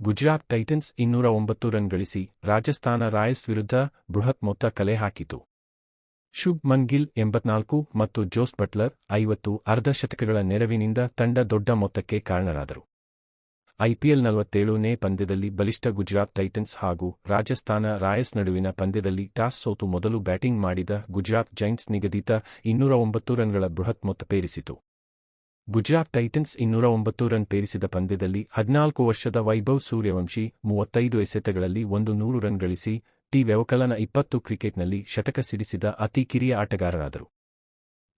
Gujarat Titans ಇನ್ನೂರ ಒಂಬತ್ತು run ಗಳಿಸಿ ರಾಜಸ್ಥಾನ ರಾಯಲ್ಸ್ ವಿರುದ್ಧ ಬೃಹತ್ ಮೊತ್ತ ಕಲೆ ಹಾಕಿತು. ಶುಭ್ ಗಿಲ್ ಎಂಬತ್ನಾಲ್ಕು ಮತ್ತು ಜೋಸ್ ಬಟ್ಲರ್ ಐವತ್ತು ಅರ್ಧ ಶತಕಗಳ ನೆರವಿನಿಂದ ತಂಡ ದೊಡ್ಡ ಮೊತ್ತಕ್ಕೆ ಕಾರಣರಾದರು. ಐಪಿಎಲ್ ನಲವತ್ತೇಳನೇ ಪಂದ್ಯದಲ್ಲಿ ಬಲಿಷ್ಠ ಗುಜರಾತ್ ಟೈಟನ್ಸ್ ಹಾಗೂ ರಾಜಸ್ಥಾನ ರಾಯಲ್ಸ್ ನಡುವಿನ ಪಂದ್ಯದಲ್ಲಿ ಟಾಸ್ ಸೋತು ಮೊದಲು ಬ್ಯಾಟಿಂಗ್ ಮಾಡಿದ ಗುಜರಾತ್ ಜೈಂಟ್ಸ್ ನಿಗದಿತ ಇನ್ನೂರ ಒಂಬತ್ತು ರನ್ಗಳ ಬೃಹತ್ ಮೊತ್ತ ಪೇರಿಸಿತು. ಗುಜರಾತ್ ಟೈಟನ್ಸ್ ಇನ್ನೂರ ಒಂಬತ್ತು ರನ್ ಪೇರಿಸಿದ ಪಂದ್ಯದಲ್ಲಿ ಹದಿನಾಲ್ಕು ವರ್ಷದ ವೈಭವ್ ಸೂರ್ಯವಂಶಿ ಮೂವತ್ತೈದು ಎಸೆತಗಳಲ್ಲಿ ಒಂದು ನೂರು ರನ್ ಗಳಿಸಿ ಟಿ ವ್ಯವಕಲನ ಇಪ್ಪತ್ತು ಕ್ರಿಕೆಟ್ನಲ್ಲಿ ಶತಕ ಸಿಡಿಸಿದ ಅತಿ ಕಿರಿಯ ಆಟಗಾರರಾದರು.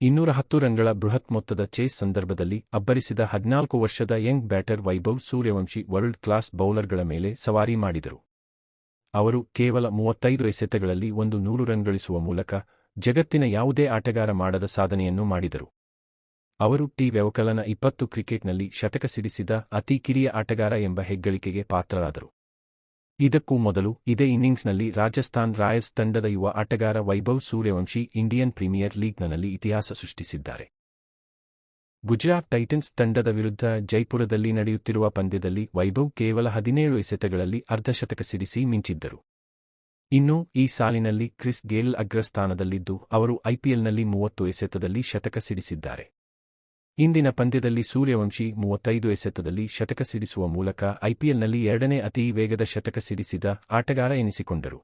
ಇನ್ನೂರ ಹತ್ತು ರನ್ಗಳ ಬೃಹತ್ ಮೊತ್ತದ ಚೇಸ್ ಸಂದರ್ಭದಲ್ಲಿ ಅಬ್ಬರಿಸಿದ ಹದಿನಾಲ್ಕು ವರ್ಷದ young batter Vaibhav Suryavanshi world class ಬೌಲರ್ಗಳ ಮೇಲೆ ಸವಾರಿ ಮಾಡಿದರು. ಅವರು ಕೇವಲ ಮೂವತ್ತೈದು ಎಸೆತಗಳಲ್ಲಿ ಒಂದು ನೂರು ರನ್ ಗಳಿಸುವ ಮೂಲಕ ಜಗತ್ತಿನ ಯಾವುದೇ ಆಟಗಾರ ಮಾಡದ ಸಾಧನೆಯನ್ನು ಮಾಡಿದರು. ಅವರು ಟಿ ವ್ಯವಕಲನ ಇಪ್ಪತ್ತು ಕ್ರಿಕೆಟ್ನಲ್ಲಿ ಶತಕ ಸಿಡಿಸಿದ ಅತಿ ಕಿರಿಯ ಆಟಗಾರ ಎಂಬ ಹೆಗ್ಗಳಿಕೆಗೆ ಪಾತ್ರರಾದರು. ಇದಕ್ಕೂ ಮೊದಲು ಇದೇ ಇನ್ನಿಂಗ್ಸ್ನಲ್ಲಿ ರಾಜಸ್ಥಾನ್ ರಾಯಲ್ಸ್ ತಂಡದ ಯುವ ಆಟಗಾರ ವೈಭವ್ ಸೂರ್ಯವಂಶಿ ಇಂಡಿಯನ್ ಪ್ರೀಮಿಯರ್ ಲೀಗ್ನಲ್ಲಿ ಇತಿಹಾಸ ಸೃಷ್ಟಿಸಿದ್ದಾರೆ. ಗುಜರಾತ್ ಟೈಟನ್ಸ್ ತಂಡದ ವಿರುದ್ಧ ಜೈಪುರದಲ್ಲಿ ನಡೆಯುತ್ತಿರುವ ಪಂದ್ಯದಲ್ಲಿ ವೈಭವ್ ಕೇವಲ ಹದಿನೇಳು ಎಸೆತಗಳಲ್ಲಿ ಅರ್ಧಶತಕ ಸಿಡಿಸಿ ಮಿಂಚಿದ್ದರು. ಇನ್ನು ಈ ಸಾಲಿನಲ್ಲಿ ಕ್ರಿಸ್ ಗೇಲ್ ಅಗ್ರಸ್ಥಾನದಲ್ಲಿದ್ದು ಅವರು ಐಪಿಎಲ್ನಲ್ಲಿ ಮೂವತ್ತು ಎಸೆತದಲ್ಲಿ ಶತಕ ಸಿಡಿಸಿದ್ದಾರೆ. ಇಂದಿನ ಪಂದ್ಯದಲ್ಲಿ ಸೂರ್ಯವಂಶಿ ಮೂವತ್ತೈದು ಎಸೆತದಲ್ಲಿ ಶತಕ ಸಿಡಿಸುವ ಮೂಲಕ ಐಪಿಎಲ್ನಲ್ಲಿ ಎರಡನೇ ಅತಿ ವೇಗದ ಶತಕ ಸಿಡಿಸಿದ ಆಟಗಾರ ಎನಿಸಿಕೊಂಡರು.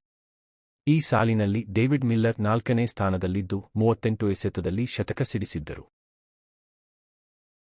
ಈ ಸಾಲಿನಲ್ಲಿ ಡೇವಿಡ್ ಮಿಲ್ಲರ್ ನಾಲ್ಕನೇ ಸ್ಥಾನದಲ್ಲಿದ್ದು ಮೂವತ್ತೆಂಟು ಎಸೆತದಲ್ಲಿ ಶತಕ ಸಿಡಿಸಿದ್ದರು.